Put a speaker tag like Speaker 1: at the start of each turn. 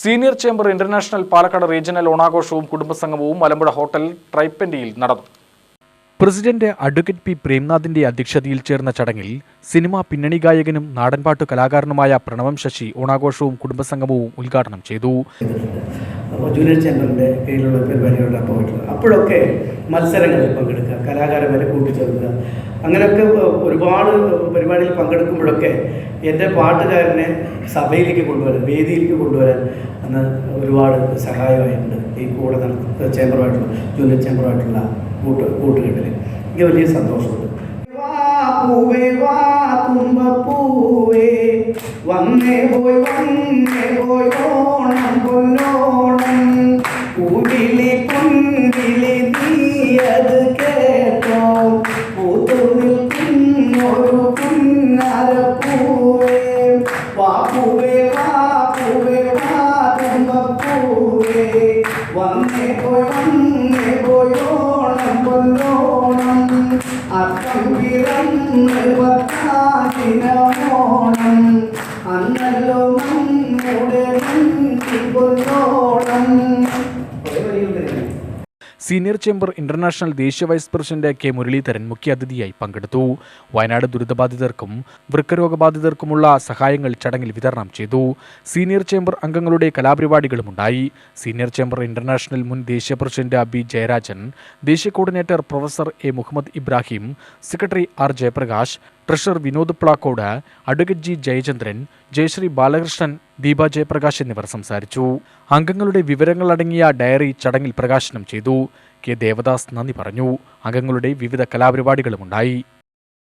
Speaker 1: Senior chamber international Palakkad regional ഓണാഘോഷവും കുടുംബസംഗമവും Malampuzha hotel ട്രൈപ്പൻഡിയിൽ നടന്നു. പ്രസിഡന്റ് അഡ്വക്കേറ്റ് പി പ്രേംനാഥിന്റെ അധ്യക്ഷതയിൽ ചേർന്ന ചടങ്ങിൽ സിനിമാ പിന്നണി ഗായകനും നാടൻപാട്ടു കലാകാരനുമായ പ്രണവം ശശി ഓണാഘോഷവും കുടുംബസംഗമവും ഉദ്ഘാടനം ചെയ്തു.
Speaker 2: ജൂനിയർ ചേംബറിന്റെ കീഴിലുള്ള പരിപാടികളുടെ പോയിട്ടുള്ളത്. അപ്പോഴൊക്കെ മത്സരങ്ങളിൽ കലാകാരന്മാരെ കൂട്ടിച്ചേർക്കുക. അങ്ങനെയൊക്കെ ഒരുപാട് പരിപാടിയിൽ പങ്കെടുക്കുമ്പോഴൊക്കെ എന്റെ പാട്ടുകാരനെ സഭയിലേക്ക് കൊണ്ടുവരാൻ വേദിയിലേക്ക് കൊണ്ടുവരാൻ അന്ന് ഒരുപാട് സഹായമായിട്ടുണ്ട് ഈ കൂടെ നടത്ത ചേംബറുമായിട്ടുള്ള ജൂനിയർ ചേംബറുമായിട്ടുള്ള കൂട്ട് കൂട്ടുകെട്ടിൽ. എനിക്ക് വലിയ സന്തോഷമുണ്ട്. പൂവേ വാ ഓണം കൊല്ലോണം പൂവിളി പൊൻവിളി നീയത് പൂവേ വാ പൂവേ വാ തുമ്പപ്പൂവേ വന്നേ പോയി വന്നേ പോയി ഓണം. കൊല്ലോണം അർത്ഥം പിറന്ന് പത്താതിനോണം അന്നല്ലോ നമ്മുടെ
Speaker 1: സീനിയർ ചേംബർ ഇന്റർനാഷണൽ ദേശീയ വൈസ് പ്രസിഡന്റ് കെ മുരളീധരൻ മുഖ്യാതിഥിയായി പങ്കെടുത്തു. വയനാട് ദുരിതബാധിതർക്കും വൃക്കരോഗബാധിതർക്കുമുള്ള സഹായങ്ങൾ ചടങ്ങിൽ വിതരണം ചെയ്തു. സീനിയർ ചേംബർ അംഗങ്ങളുടെ കലാപരിപാടികളും ഉണ്ടായി. സീനിയർ ചേംബർ ഇന്റർനാഷണൽ മുൻ ദേശീയ പ്രസിഡന്റ് ബി ജയരാജൻ ദേശീയ coordinator professor A Muhammad Ibrahim secretary R Jayaprakash treasurer Vinod Plakkod advocate G Jayachandran Jayashree Balakrishnan Deepa Jayaprakash എന്നിവർ സംസാരിച്ചു. അംഗങ്ങളുടെ വിവരങ്ങളടങ്ങിയ ഡയറി ചടങ്ങിൽ പ്രകാശനം ചെയ്തു. കെ ദേവദാസ് നന്ദി പറഞ്ഞു. അംഗങ്ങളുടെ വിവിധ കലാപരിപാടികളുമുണ്ടായി